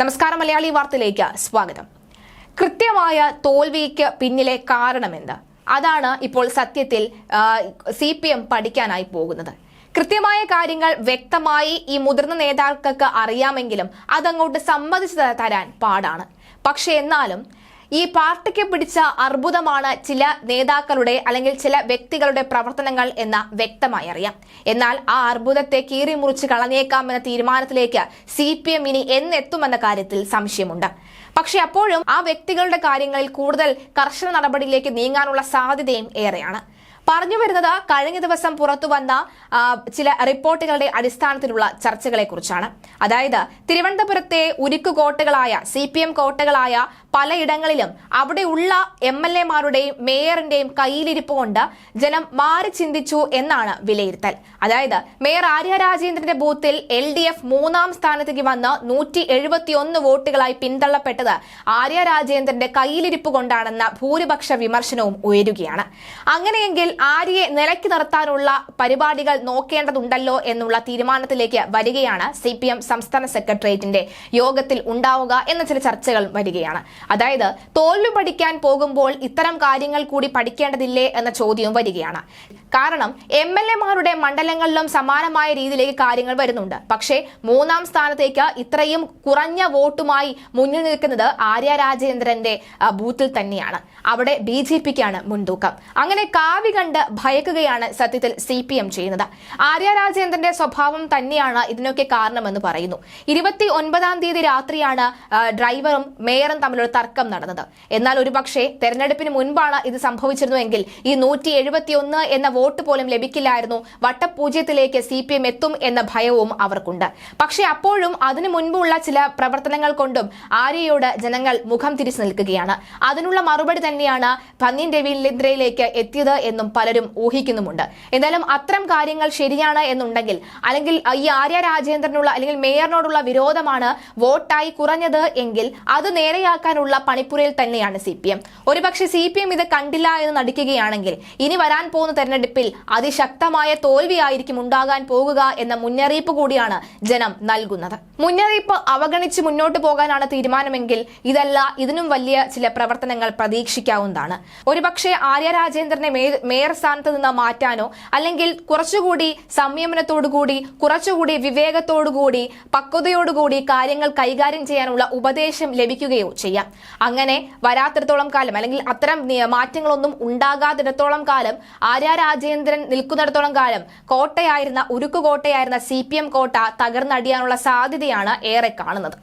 നമസ്കാരം മലയാളി വാർത്തയിലേക്ക് സ്വാഗതം. കൃത്യമായ തോൽവിക്ക് പിന്നിലെ കാരണമെന്ത്? അതാണ് ഇപ്പോൾ സത്യത്തിൽ സി പി എം പഠിക്കാനായി പോകുന്നത്. കൃത്യമായ കാര്യങ്ങൾ വ്യക്തമായി ഈ മുതിർന്ന നേതാക്കൾക്ക് അറിയാമെങ്കിലും അതങ്ങോട്ട് സമ്മതിച്ചു തരാൻ പാടാണ്. പക്ഷെ എന്നാലും ഈ പാർട്ടിക്ക് പിടിച്ച അർബുദമാണ് ചില നേതാക്കളുടെ അല്ലെങ്കിൽ ചില വ്യക്തികളുടെ പ്രവർത്തനങ്ങൾ എന്ന് വ്യക്തമായി അറിയാം. എന്നാൽ ആ അർബുദത്തെ കീറി മുറിച്ച് കളഞ്ഞേക്കാമെന്ന തീരുമാനത്തിലേക്ക് സി പി എം ഇനി എന്നെത്തുമെന്ന കാര്യത്തിൽ സംശയമുണ്ട്. പക്ഷെ അപ്പോഴും ആ വ്യക്തികളുടെ കാര്യങ്ങളിൽ കൂടുതൽ കർശന നടപടിയിലേക്ക് നീങ്ങാനുള്ള സാധ്യതയും ഏറെയാണ്. പറഞ്ഞു വരുന്നത് കഴിഞ്ഞ ദിവസം പുറത്തു വന്ന ചില റിപ്പോർട്ടുകളുടെ അടിസ്ഥാനത്തിലുള്ള ചർച്ചകളെ കുറിച്ചാണ്. അതായത് തിരുവനന്തപുരത്തെ ഉരുക്കു കോട്ടകളായ സി പി എം കോട്ടകളായ പലയിടങ്ങളിലും അവിടെയുള്ള എം എൽ എമാരുടെയും മേയറിന്റെയും കയ്യിലിരിപ്പ് കൊണ്ട് ജനം മാറി ചിന്തിച്ചു എന്നാണ് വിലയിരുത്തൽ. അതായത് മേയർ ആര്യ രാജേന്ദ്രന്റെ ബൂത്തിൽ എൽ ഡി എഫ് മൂന്നാം സ്ഥാനത്തേക്ക് വന്ന് നൂറ്റി എഴുപത്തിയൊന്ന് വോട്ടുകളായി പിന്തള്ളപ്പെട്ടത് ആര്യ രാജേന്ദ്രന്റെ കയ്യിലിരിപ്പ് കൊണ്ടാണെന്ന ഭൂരിപക്ഷ വിമർശനവും ഉയരുകയാണ്. അങ്ങനെയെങ്കിൽ ആര്യയെ നിലയ്ക്ക് നിർത്താനുള്ള പരിപാടികൾ നോക്കേണ്ടതുണ്ടല്ലോ എന്നുള്ള തീരുമാനത്തിലേക്ക് വരികയാണ് സി പി എം സംസ്ഥാന സെക്രട്ടേറിയറ്റിന്റെ യോഗത്തിൽ ഉണ്ടാവുക എന്ന ചില ചർച്ചകൾ വരികയാണ്. അതായത് തോൽവി പഠിക്കാൻ പോകുമ്പോൾ ഇത്തരം കാര്യങ്ങൾ കൂടി പഠിക്കേണ്ടതില്ലേ എന്ന ചോദ്യവും വരികയാണ്. കാരണം എം എൽ എമാരുടെ മണ്ഡലങ്ങളിലും സമാനമായ രീതിയിലേക്ക് കാര്യങ്ങൾ വരുന്നുണ്ട്. പക്ഷേ മൂന്നാം സ്ഥാനത്തേക്ക് ഇത്രയും കുറഞ്ഞ വോട്ടുമായി മുന്നിൽ നിൽക്കുന്നത് ആര്യ രാജേന്ദ്രന്റെ ബൂത്തിൽ തന്നെയാണ്. അവിടെ ബി ജെ പിക്കാണ് മുൻതൂക്കം. അങ്ങനെ കാവി കണ്ട് ഭയക്കുകയാണ് സത്യത്തിൽ സി പി എം ചെയ്യുന്നത്. ആര്യ രാജേന്ദ്രന്റെ സ്വഭാവം തന്നെയാണ് ഇതിനൊക്കെ കാരണമെന്ന് പറയുന്നു. ഇരുപത്തി ഒൻപതാം തീയതി രാത്രിയാണ് ഡ്രൈവറും മേയറും തമ്മിലുള്ള തർക്കം നടന്നത്. എന്നാൽ ഒരുപക്ഷെ തെരഞ്ഞെടുപ്പിന് മുൻപാണ് ഇത് സംഭവിച്ചിരുന്നുവെങ്കിൽ ഈ നൂറ്റി എന്ന വോട്ട് പോലും ലഭിക്കില്ലായിരുന്നു. വട്ടപൂജ്യത്തിലേക്ക് സി പി എം എത്തും എന്ന ഭയവും അവർക്കുണ്ട്. പക്ഷേ അപ്പോഴും അതിനു മുൻപുള്ള ചില പ്രവർത്തനങ്ങൾ കൊണ്ടും ആര്യയോട് ജനങ്ങൾ മുഖം തിരിച്ചു നിൽക്കുകയാണ്. അതിനുള്ള മറുപടി തന്നെയാണ് പന്നീൻ രവീന്ദ്രയിലേക്ക് എത്തിയത് എന്നും പലരും ഊഹിക്കുന്നുമുണ്ട്. എന്തായാലും അത്തരം കാര്യങ്ങൾ ശരിയാണ് എന്നുണ്ടെങ്കിൽ അല്ലെങ്കിൽ ഈ ആര്യ രാജേന്ദ്രനുള്ള അല്ലെങ്കിൽ മേയറിനോടുള്ള വിരോധമാണ് വോട്ടായി കുറഞ്ഞത് എങ്കിൽ അത് നേരെയാക്കാനുള്ള പണിപ്പുരയിൽ തന്നെയാണ് സി പി എം. ഒരുപക്ഷെ സി പി എം ഇത് കണ്ടില്ല എന്ന് നടിക്കുകയാണെങ്കിൽ ഇനി വരാൻ പോകുന്ന തെരഞ്ഞെടുപ്പിൽ അതിശക്തമായ തോൽവിയായിരിക്കും ഉണ്ടാകാൻ പോകുക എന്ന മുന്നറിയിപ്പ് കൂടിയാണ് ജനം നൽകുന്നത്. മുന്നറിയിപ്പ് അവഗണിച്ച് മുന്നോട്ട് പോകാനാണ് തീരുമാനമെങ്കിൽ ഇതല്ല ഇതിനും വലിയ ചില പ്രവർത്തനങ്ങൾ പ്രതീക്ഷിക്കാവുന്നതാണ്. ഒരുപക്ഷെ ആര്യ രാജേന്ദ്രനെ മേയർ സ്ഥാനത്ത് നിന്ന് മാറ്റാനോ അല്ലെങ്കിൽ കുറച്ചുകൂടി സംയമനത്തോടുകൂടി കുറച്ചുകൂടി വിവേകത്തോടുകൂടി പക്വതയോടുകൂടി കാര്യങ്ങൾ കൈകാര്യം ചെയ്യാനുള്ള ഉപദേശം ലഭിക്കുകയോ ചെയ്യാം. അങ്ങനെ വരാത്തിടത്തോളം കാലം അല്ലെങ്കിൽ അത്തരം മാറ്റങ്ങളൊന്നും ഉണ്ടാകാത്തിടത്തോളം കാലം ആര്യ രാജേന്ദ്രൻ നിൽക്കുന്നിടത്തോളം കാലം കോട്ടയായിരുന്ന ഉരുക്കുകോട്ടയായിരുന്ന സി പി എം കോട്ട തകർന്നടിയാനുള്ള സാധ്യതയാണ് ഏറെ കാണുന്നത്.